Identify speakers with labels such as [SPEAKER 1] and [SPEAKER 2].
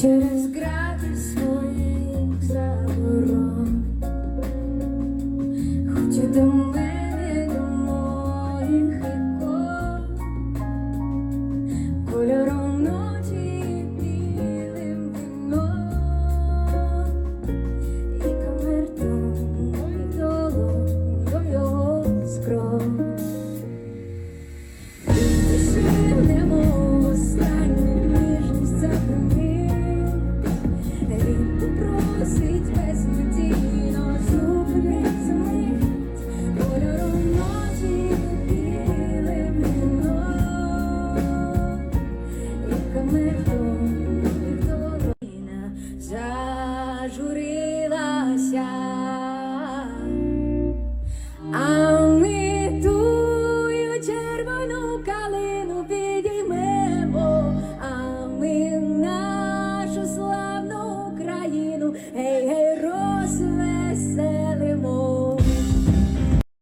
[SPEAKER 1] через грати своїх заборон, хочу до Журилася, а ми тую червону калину підіймемо, а ми нашу славну країну, гей, гей, розве.